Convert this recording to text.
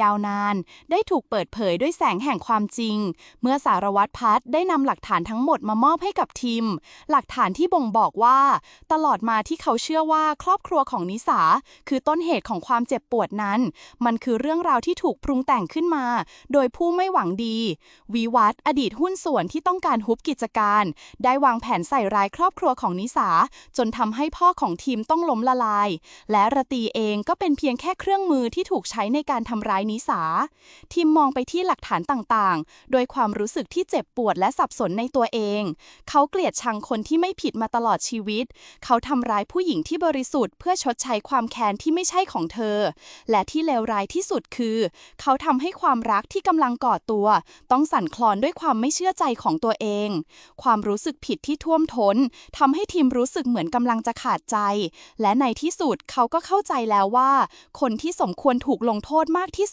ยาวนาน ได้ถูกเปิดเผยด้วยแสงแห่งความจริง เมื่อสารวัตรพัฒได้นำหลักฐานทั้งหมดมามอบให้กับทีม หลักฐานที่บ่งบอกว่า ตลอดมาที่เขาเชื่อว่าครอบครัวของนิสา คือต้นเหตุของความเจ็บปวดนั้น มันคือเรื่องราวที่ถูกปรุงแต่งขึ้นมา โดยผู้ไม่หวังดี วิวัฒอดีตหุ้นส่วนที่ต้องการฮุบกิจการ ได้วางแผนใส่ร้ายครอบครัวของนิสา จนทำให้พ่อของทีมต้องล้มละลาย และระตีเองก็เป็นเพียงแค่เครื่องมือที่ถูกใช้ในการทำร้ายายนิสาทีมมองไปที่หลักฐานต่างๆ โดยความรู้สึกที่เจ็บปวดและสับสนในตัวเอง เขาเกลียดชังคนที่ไม่ผิดมาตลอดชีวิต เขาทำร้ายผู้หญิงที่บริสุทธิ์เพื่อชดใช้ความแค้นที่ไม่ใช่ของเธอ และที่เลวร้ายที่สุดคือ เขาทำให้ความรักที่กำลังก่อตัว ต้องสั่นคลอนด้วยความไม่เชื่อใจของตัวเอง ความรู้สึกผิดที่ท่วมท้นทำให้ทีมรู้สึกเหมือนกำลังจะขาดใจ และในที่สุดเขาก็เข้าใจแล้วว่า คนที่สมควรถูกลงโทษมากที่